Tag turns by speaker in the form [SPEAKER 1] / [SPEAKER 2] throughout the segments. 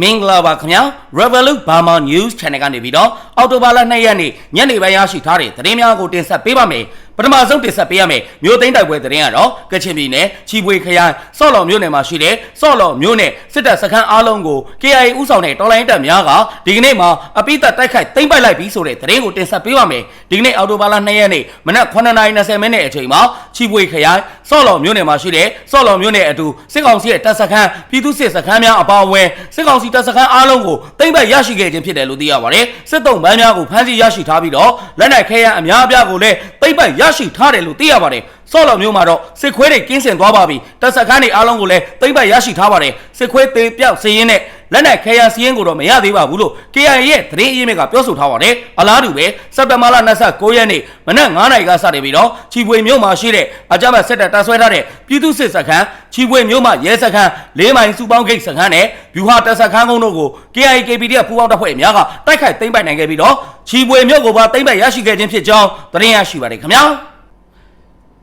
[SPEAKER 1] မင်္ဂလာပါခင်ဗျာ Revolut Burma News Channel ကနေပြီးတော့အော်တိုဘာလ2ရက်နေ့ညနေပိုင်းရရှိထားတဲ့သတင်းများကိုတင်ဆက်ပေးပါမယ် ပထမဆုံးတင်ဆက်ပေးရမယ်မြို့သိမ်းတိုက်ပွဲသတင်းကတော့ကချင်ပြည်နယ်ချီပွေခရိုင်စော့လော်မြို့နယ်မှာရှိတဲ့စော့လော်မြို့နယ်စစ်တပ်စခန်းအားလုံးကို KIA ဥဆောင်တဲ့တော်လိုင်းတပ်များကဒီကနေ့မှာအပိသက်တိုက်ခိုက်သိမ်းပိုက်လိုက်ပြီးဆိုတဲ့သတင်းကိုတင်ဆက်ပေးပါမယ်ဒီကနေ့အော်တိုဘာလ2ရက်နေ့မနက်9:20မိနစ်အချိန်မှာချီပွေခရိုင်စော့လော်မြို့နယ်မှာရှိတဲ့စော့လော်မြို့နယ်အတူစစ်ကောင်စီရဲ့တပ်စခန်းပြည်သူစစ်စခန်းများအပါအဝင်စစ်ကောင်စီတပ်စခန်းအားလုံးကိုသိမ်းပိုက်ရရှိခဲ့ခြင်းဖြစ်တယ်လို့သိရပါတယ်စစ်တုံးပန်းများကိုဖမ်းဆီးရရှိထားပြီးတော့လက်နက်ခဲယမ်းအများအပြားကိုလည်းသိမ်းပိုက်ရရှိထားတယ်လို့သိရပါတယ်စော့လော်မျိုးမှာတော့စစ်ခွေးတွေကင်းစင်သွားပါပြီတပ်စခန်းတွေအားလုံးကိုလည်းသိမ်းပိုက်ရရှိထားပါတယ်စစ်ခွေးသေးပြောက်စည်ရင်းနဲ့ လက်နက်ခဲယမ်းစည်ရင်ကိုတော့မရသေးပါဘူးလို့ KIA ရဲ့သတင်းအရင်းမြစ်ကပြောဆိုထားပါတယ်အလားတူပဲစက်တဘာလ29ရက်နေ့မနက်9:00နာရီကစတင်ပြီးတော့ချီပွေမြို့မှာရှိတဲ့အကြမ်းဖက်စစ်တပ်တပ်ဆွဲထားတဲ့ပြည်သူစစ်စခန်းချီပွေမြို့မှာရဲစခန်း၄မိုင်စုပေါင်းဂိတ်စခန်းနဲ့ဗျူဟာတပ်စခန်းကုန်းတို့ကို KIA KPDF ပူးပေါင်းတပ်ဖွဲ့များကတိုက်ခိုက်သိမ်းပိုက်နိုင်ခဲ့ပြီးတော့ချီပွေမြို့ကိုပါသိမ်းပိုက်ရရှိခဲ့ခြင်းဖြစ်ကြောင်းသတင်းရရှိပါတယ်ခင်ဗျာ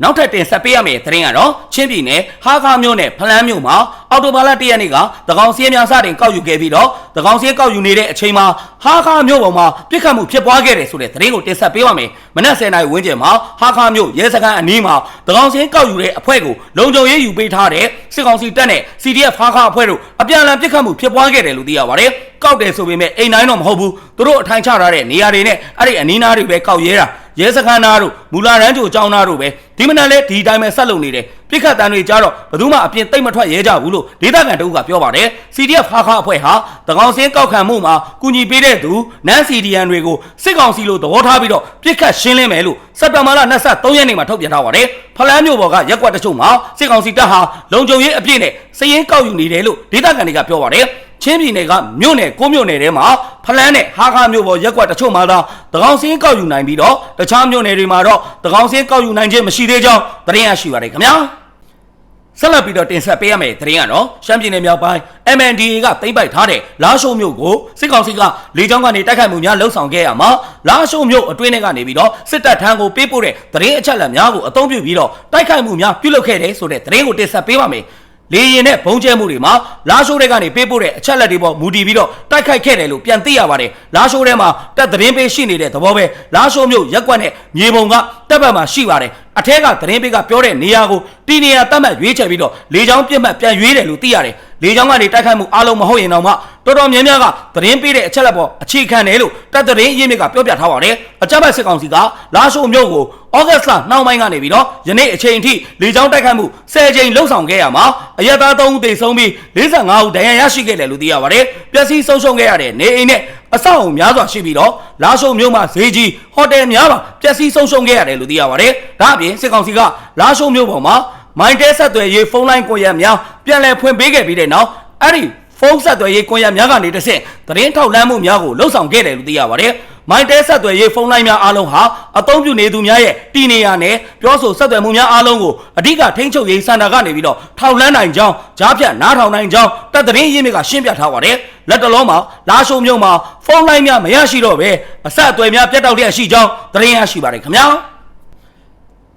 [SPEAKER 1] နောက်ထပ်တင်ဆက်ပေးရမယ့်သတင်းကတော့ချင်းပြည်နယ်ဟာခါမြို့နယ်ဖလန်းမြို့မှာအော်တိုဘာလ၁ရက်နေ့ကတကောင်စီးများစတင်ကောက်ယူခဲ့ပြီးတော့တကောင်စီးကောက်ယူနေတဲ့အချိန်မှာဟာခါမြို့ပေါ်မှာပြစ်ခတ်မှုဖြစ်ပွားခဲ့တယ်ဆိုတဲ့သတင်းကိုတင်ဆက်ပေးပါမယ်။မနက်10:00နာရီဝန်းကျင်မှာဟာခါမြို့ရဲစခန်းအနီးမှာတကောင်စီးကောက်ယူတဲ့အဖွဲ့ကိုလုံခြုံရေးယူပေးထားတဲ့စစ်ကောင်စီတပ်နဲ့ CDF ဟာခါအဖွဲ့တို့အပြန်အလှန်ပြစ်ခတ်မှုဖြစ်ပွားခဲ့တယ်လို့သိရပါတယ်။ကောက်တယ်ဆိုပေမဲ့အိမ်တိုင်းတော့မဟုတ်ဘူး။သူတို့အထိုင်ချထားတဲ့နေရာတွေနဲ့အဲ့ဒီအနီးနားတွေပဲကောက်ရဲတာ။ ရဲစခန်းသားတို့မူလာရန်တို့အကြောင်းသားတို့ပဲဒီမနက်လဲဒီတိုင်းပဲဆက်လုပ်နေတယ်ပြစ်ခတ်တန်တွေကြားတော့ဘယ်သူမှအပြင်တိတ်မထွက်ရဲကြဘူးလို့ဒေသခံတအုပ်ကပြောပါတယ် CDF ဟာခအဖွဲ့ဟာတကောင်စင်းကောက်ခံမှုမှာကူညီပေးတဲ့သူနန်း CDN တွေကိုစစ်ကောင်စီလို့သဘောထားပြီးတော့ပြစ်ခတ်ရှင်းလင်းမယ်လို့စက်တဘာလ23ရက်နေ့မှာထုတ်ပြန်ထားပါတယ်ဖလန်းမြို့ပေါ်ကရက်ကွက်တချို့မှာစစ်ကောင်စီတပ်ဟာလုံခြုံရေးအပြည့်နဲ့စည်ရင်ကောက်ယူနေတယ်လို့ဒေသခံတွေကပြောပါတယ် ချင်းပြည်နယ်ကမြို့နယ်ကိုမြို့နယ်ထဲမှာဖလန်းနဲ့ဟာခါမြို့ပေါ်ရက်ကွက်တချို့မှာသာတကောင်စင်းကောက်ယူနိုင်ပြီးတော့တခြားမြို့နယ်တွေမှာတော့တကောင်စင်းကောက်ယူနိုင်ခြင်းမရှိသေးကြောင်းသတင်းရရှိပါတယ်ခင်ဗျာဆက်လက်ပြီးတော့တင်ဆက်ပေးရမယ့်သတင်းကတော့ရှမ်းပြည်နယ်မြောက်ပိုင်း MNDAA ကသိမ်းပိုက်ထားတဲ့လာရှိုးမြို့ကိုစစ်ကောင်စီကလေကြောင်းကနေတိုက်ခိုက်မှုများလှုံ့ဆော်ခဲ့ရမှာလာရှိုးမြို့အတွင်းထဲကနေပြီးတော့စစ်တပ်ထမ်းကိုပေးပို့တဲ့သတင်းအချက်အလက်များကိုအသုံးပြုပြီးတော့တိုက်ခိုက်မှုများပြုလုပ်ခဲ့တယ်ဆိုတဲ့သတင်းကိုတင်ဆက်ပေးပါမယ် လေရင်နဲ့ဘုံကျဲမှုတွေမှာလာရှိုးတွေကနေပေးပို့တဲ့အချက်လက်တွေပေါ်မူတည်ပြီးတော့တိုက်ခိုက်ခဲ့တယ်လို့ပြန်သိရပါတယ်လာရှိုးထဲမှာတက်သတင်းပေးရှိနေတဲ့သဘောပဲလာရှိုးမြို့ရက်ကွက်နဲ့မြေပုံကတပ်ပတ်မှာရှိပါတယ် အထက်ကသတင်းပေးကပြောတဲ့နေရာကိုတီနေရာတတ်မှတ်ရွေးချယ်ပြီးတော့လေချောင်းပြတ်မှတ်ပြန်ရွေးတယ်လို့သိရတယ်လေချောင်းကနေတိုက်ခိုက်မှုအလုံးမဟုတ်ရင်တော့မှတော်တော်များများကသတင်းပေးတဲ့အချက်လက်ပေါ်အခြေခံတယ်လို့တပ်သတင်းရင်းမြစ်ကပြောပြထားပါတယ်အကြမ်းဖက်စစ်ကောင်စီကလာရှိုးမြို့ကိုဩဂတ်စ်လနှောင်းပိုင်းကနေပြီးတော့ယနေ့အချိန်ထိလေချောင်းတိုက်ခိုက်မှု10ချိန်လှုပ်ဆောင်ခဲ့ရမှာအရက်သား3ဦးသေဆုံးပြီး45ဦးဒဏ်ရာရရှိခဲ့တယ်လို့သိရပါတယ်ပျက်စီးဆုံးရှုံးခဲ့ရတဲ့နေအိမ်နဲ့ အဆောက်အုံများစွာရှိပြီးတော့လာရှိုးမြို့မှာဈေးကြီးဟိုတယ်များပါပျက်စီးဆုံးရှုံးခဲ့ရတယ်လို့သိရပါတယ်ဒါအပြင်စစ်ကောင်စီကလာရှိုးမြို့ပေါ်မှာမိုင်းတဲဆက်သွယ်ရေးဖုန်းလိုင်းကွန်ရက်များပြန်လည်ဖွင့်ပေးခဲ့ပြီးတဲ့နောက်အဲ့ဒီဖုန်းဆက်သွယ်ရေးကွန်ရက်များကနေတစ်ဆင့်သတင်းထောက်လမ်းမှုများကိုလှုပ်ဆောင်ခဲ့တယ်လို့သိရပါတယ်။ မိုင်းတဲဆက်သွယ်ရေးဖုန်းလိုင်းများအားလုံးဟာအသုံးပြုနေသူများရဲ့တီနေရနဲ့ပြောဆိုဆက်သွယ်မှုများအားလုံးကိုအဓိကထိန်းချုပ်ရေးစင်တာကနေပြီးတော့ထောက်လန်းနိုင်ကြောင်းကြားဖြတ်နားထောင်နိုင်ကြောင်းတပ်သတင်းရင်းမြစ်ကရှင်းပြထားပါတယ်။လက်တလုံးမှာလာရှုံမြို့မှာဖုန်းလိုင်းများမရရှိတော့ပဲအဆက်အသွယ်များပြတ်တောက်လျက်ရှိကြောင်းသတင်းရရှိပါတယ်ခင်ဗျာ။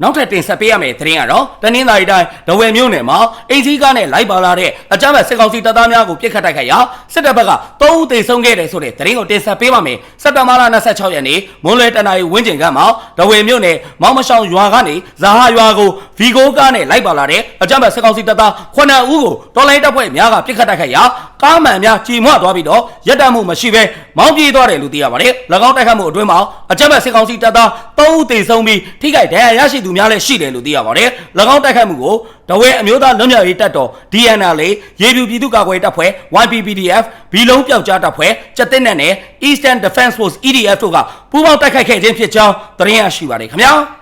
[SPEAKER 1] နောက်ထပ်တင်ဆက်ပေးရမယ့်သတင်းကတော့တနင်္သာရီတိုင်းဒဝယ်မြို့နယ်မှာအင်စီကားနဲ့လိုက်ပါလာတဲ့အကြမ်းဖက်စစ်ကောင်စီတပ်သားများကိုပြစ်ခတ်တိုက်ခိုက်ရာစစ်တပ်ဘက်က3ဦးသေဆုံးခဲ့တယ်ဆိုတဲ့သတင်းကိုတင်ဆက်ပေးပါမယ်စက်တဘာလ26ရက်နေ့မွန်းလွဲတနာရီဝင်းကျင်ကမှာဒဝယ်မြို့နယ်မောင်မရှောင်ရွာကနေဇာဟာရွာကိုဗီဂိုကားနဲ့လိုက်ပါလာတဲ့အကြမ်းဖက်စစ်ကောင်စီတပ်သား9ဦးကိုတော်လိုင်းတပ်ဖွဲ့များကပြစ်ခတ်တိုက်ခိုက်ရာကားမှန်များကြီးမွသွားပြီးတော့ရက်တမှုမရှိဘဲမောင်းပြေးသွားတယ်လို့သိရပါတယ်၎င်းတိုက်ခတ်မှုအတွင်းမှာအကြမ်းဖက်စစ်ကောင်စီတပ်သား3ဦးသေဆုံးပြီးထိခိုက်ဒဏ်ရာရရှိသူများလည်းရှိတယ်လို့သိရပါတယ်၎င်းတိုက်ခတ်မှုကိုတဝဲအမျိုးသားလွတ်မြောက်ရေးတပ်တော် DNL ရေပြူပြည်သူ့ကာကွယ်ရေးတပ်ဖွဲ့ YPPDF ဘီလုံးပြောက်ကြားတပ်ဖွဲ့စက်တင်နဲ့ Eastern Defense Force EDF တို့ကပူးပေါင်းတိုက်ခိုက်ခဲ့ခြင်းဖြစ်ကြောင်းသတင်းရရှိပါတယ်ခင်ဗျာ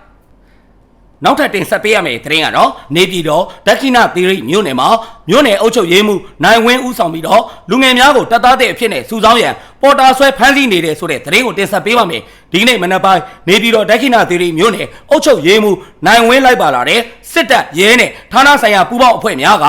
[SPEAKER 1] နောက်ထပ်တင်ဆက်ပေးရမယ့်သတင်းကတော့နေပြည်တော်ဒက္ခိဏသီရိမြို့နယ်မှာမြို့နယ်အုပ်ချုပ်ရေးမှူးနိုင်ဝင်းဦးဆောင်ပြီးတော့လူငယ်များကိုတပ်သားတဲ့အဖြစ်နဲ့စုဆောင်းရန်ပေါ်တာဆွဲဖမ်းဆီးနေတဲ့ဆိုတဲ့သတင်းကိုတင်ဆက်ပေးပါမယ်ဒီကနေ့မနက်ပိုင်းနေပြည်တော်ဒက္ခိဏသီရိမြို့နယ်အုပ်ချုပ်ရေးမှူးနိုင်ဝင်းလိုက်ပါလာတဲ့စစ်တပ်ရဲနဲ့ဌာနဆိုင်ရာပူးပေါင်းအဖွဲ့များက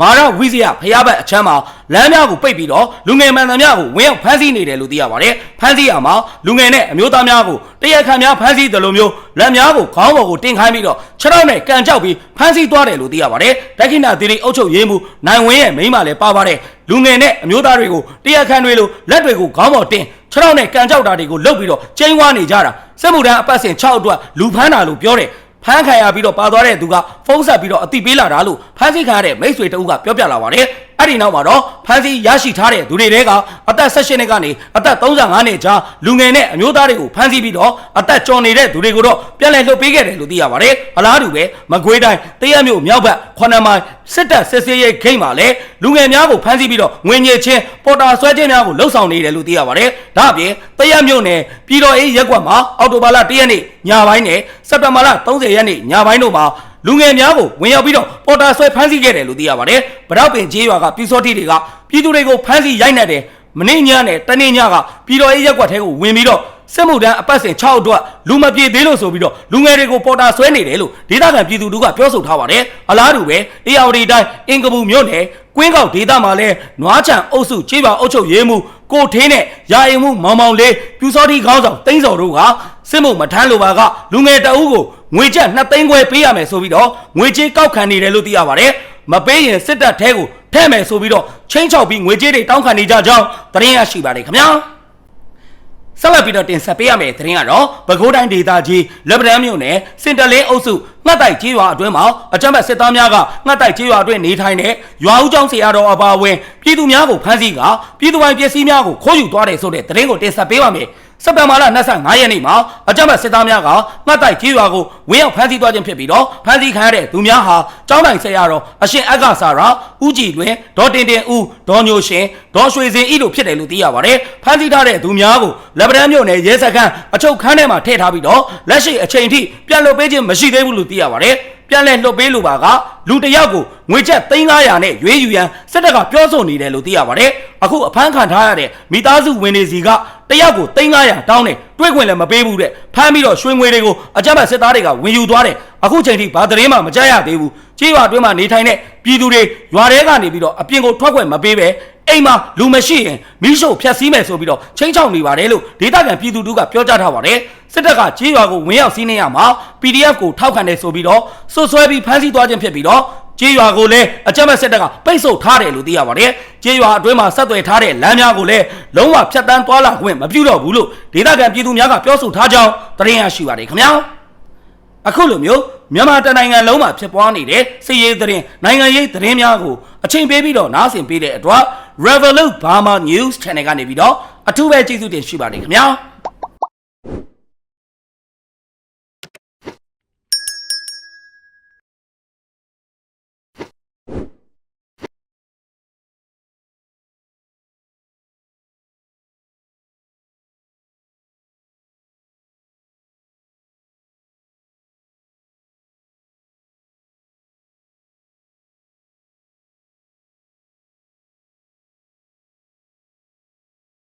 [SPEAKER 1] မာရဝိဇယဖျားဘက်အချမ်းမှာလမ်းများကိုပိတ်ပြီးတော့လူငယ်မှန်သမျှကိုဝင်ရောက်ဖမ်းဆီးနေတယ်လို့သိရပါတယ်ဖမ်းဆီးရမှာလူငယ်နဲ့အမျိုးသားများကိုတရက်ခံများဖမ်းဆီးတယ်လို့မျိုးလက်များကိုခေါင်းပေါ်ကိုတင်ခိုင်းပြီးတော့ခြေထောက်နဲ့ကန်ကြောက်ပြီးဖမ်းဆီးသွားတယ်လို့သိရပါတယ်ဒက္ခိဏသီရိအုပ်ချုပ်ရေးမှူးနိုင်ဝင်းရဲ့မိန်းမလည်းပါပါတယ်လူငယ်နဲ့အမျိုးသားတွေကိုတရက်ခံတွေလိုလက်တွေကိုခေါင်းပေါ်တင်ခြေထောက်နဲ့ကန်ကြောက်တာတွေကိုလုတ်ပြီးတော့ကျင်းဝါနေကြတာစစ်မှုထမ်းအပတ်စဉ်6အတွက်လူဖမ်းတာလို့ပြောတယ် ဖမ်းခံရပြီးတော့ပါသွားတဲ့သူကဖုန်းဆက်ပြီးတော့အတိပေးလာတာလို့ဖမ်းဆီးခံရတဲ့မိတ်ဆွေတဦးကပြောပြလာပါတယ် အဲ့ဒီနောက်မှာတော့ဖမ်းဆီးရရှိထားတဲ့သူတွေတဲကအသက်16နှစ်ကနေအသက်35နှစ်ကြားလူငယ်နဲ့အမျိုးသားတွေကိုဖမ်းဆီးပြီးတော့အသက်ကျော်နေတဲ့သူတွေကိုတော့ပြန်လည်လွှတ်ပေးခဲ့တယ်လို့သိရပါတယ်အလားတူပဲမကွေးတိုင်းတရက်မြို့မြောက်ဘက်ခွနမိုင်စစ်တပ်စစ်ဆေးရေးဂိတ်မှာလည်းလူငယ်များကိုဖမ်းဆီးပြီးတော့ငွေညစ်ချင်းပေါ်တာဆွဲခြင်းများကိုလှုပ်ဆောင်နေတယ်လို့သိရပါတယ်ဒါအပြင်တရက်မြို့နယ်ပြည်တော်အေးရက်ကွက်မှာအော်တိုဘာလ1ရက်နေ့ညပိုင်းနဲ့စက်တဘာလ30ရက်နေ့ညပိုင်းတို့မှာ လူငယ်များကိုဝင်ရောက်ပြီးတော့ပေါ်တာဆွဲဖမ်းဆီးခဲ့တယ်လို့သိရပါတယ်။ဗရောက်ပင်ကျေးရွာကပြည်စောတိတွေကပြည်သူတွေကိုဖမ်းဆီးရိုက်နှက်တယ်။မနေ့ညနဲ့တနေ့ညကပြည်တော်ရေးရက်ကွက်ထဲကိုဝင်ပြီးတော့စစ်မှုထမ်းအပတ်စဉ်6အတွက်လူမပြေသေးလို့ဆိုပြီးတော့လူငယ်တွေကိုပေါ်တာဆွဲနေတယ်လို့ဒေသခံပြည်သူတို့ကပြောဆိုထားပါတယ်။အလားတူပဲအေယာဝတီတိုင်းအင်ကပူမြို့နယ်ကွင်းကောက်ဒေသမှာလဲနွားချံအုပ်စုကျေးပါအုပ်ချုပ်ရေးမှုကိုထင်းနဲ့ရာအိမ်မှုမောင်မောင်လေးပြူစောတိခေါင်းဆောင်တင်းစော်တို့ကစစ်မှုမထမ်းလိုပါကလူငယ်တအုပ်ကို ငွေကျပ်2သိန်းခွဲပေးရမယ်ဆိုပြီးတော့ငွေကြေးကောက်ခံနေတယ်လို့သိရပါတယ်မပေးရင်စစ်တပ်ထဲကိုထဲ့မယ်ဆိုပြီးတော့ချင်းချောက်ပြီးငွေကြေးတွေတောင်းခံနေကြကြောင်းသတင်းရရှိပါတယ်ခင်ဗျာဆက်လက်ပြီးတော့တင်ဆက်ပေးရမယ့်သတင်းကတော့ပဲခူးတိုင်းဒေသကြီးလက်ပတန်းမြို့နယ်စင်တလင်းအုပ်စုငှက်တိုက်ကြီးရွာအတွင်းမှာအကြမ်းဖက်စစ်သားများကငှက်တိုက်ကြီးရွာအတွင်းနေထိုင်တဲ့ရွာဦးကျောင်းဆရာတော်အပါအဝင်ပြည်သူများကိုဖမ်းဆီးကပြည်သူပိုင်ပစ္စည်းများကိုခိုးယူသွားတယ်ဆိုတဲ့သတင်းကိုတင်ဆက်ပေးပါမယ် စက်တင်ဘာလ25ရက်နေ့မှာအကြမ်းဖက်စစ်သားများကငှက်တိုက်ကြီးရွာကိုဝင်းရောက်ဖမ်းဆီးသွားခြင်းဖြစ်ပြီးတော့ဖမ်းဆီးခံရတဲ့သူများဟာကျောင်းတိုင်ဆရာတော်အရှင်အက္ခစာရာဦးကြည်တွင်ဒေါ်တင်တင်ဦးဒေါ်ညိုရှင်ဒေါ်ရွှေစင်ဤတို့ဖြစ်တယ်လို့သိရပါတယ်ဖမ်းဆီးထားတဲ့သူများကိုလက်ပတန်းမြို့နယ်ရဲစခန်းအချုပ်ခန်းထဲမှာထည့်ထားပြီးတော့လက်ရှိအချိန်ထိပြန်လွှတ်ပေးခြင်းမရှိသေးဘူးလို့သိရပါတယ် ပြန်လဲလွှတ်ပေးလိုပါကလူတစ်ယောက်ကိုငွေကျပ်3900နဲ့ရွေးယူရန်စစ်တပ်ကပြောဆိုနေတယ်လို့သိရပါတယ်အခုအဖမ်းခံထားရတဲ့မိသားစုဝင်တွေစီကတယောက်ကို3900တောင်းတယ်တွေးခွင့်လည်းမပေးဘူးတဲ့ဖမ်းပြီးတော့ရွှေငွေတွေကိုအကြမ်းဖက်စစ်သားတွေကဝင်ယူသွားတယ်အခုချိန်ထိဘာသတင်းမှမကြားရသေးဘူးကြေးရွာအတွင်းမှာနေထိုင်တဲ့ပြည်သူတွေရွာထဲကနေပြီးတော့အပြင်ကိုထွက်ခွင့်မပေးပဲအိမ်မှာလူမရှိရင်မိရှုပ်ဖျက်ဆီးမယ်ဆိုပြီးတော့ချင်းချောက်နေပါတယ်လို့ဒေသခံပြည်သူတို့ကပြောကြားထားပါတယ် စစ်တပ်ကကြေးရွာကိုဝင်ရောက်စီးနှင်းရမှာ PDF ကိုထောက်ခံတယ်ဆိုပြီးတော့ဆွဆွဲပြီးဖမ်းဆီးသွားခြင်းဖြစ်ပြီးတော့ကြေးရွာကိုလည်းအကြမ်းဖက်စစ်တပ်ကပိတ်ဆို့ထားတယ်လို့သိရပါတယ်ကြေးရွာအတွင်းမှာဆက်သွယ်ထားတဲ့လမ်းများကိုလည်းလုံးဝဖျက်ဆီးသွားလာခွင့်မပြုတော့ဘူးလို့ဒေသခံပြည်သူများကပြောဆိုထားကြောင်းသတင်းရရှိပါတယ်ခင်ဗျာအခုလိုမျိုးမြန်မာတနိုင်ငံလုံးမှာဖြစ်ပွားနေတဲ့စစ်ရေးသတင်းနိုင်ငံရေးသတင်းများကိုအချိန်ပေးပြီးတော့နားဆင်ပေးတဲ့အတွက် Revolut Burma News Channel ကနေပြီးတော့အထူးပဲကျေးဇူးတင်ရှိပါတယ်ခင်ဗျာ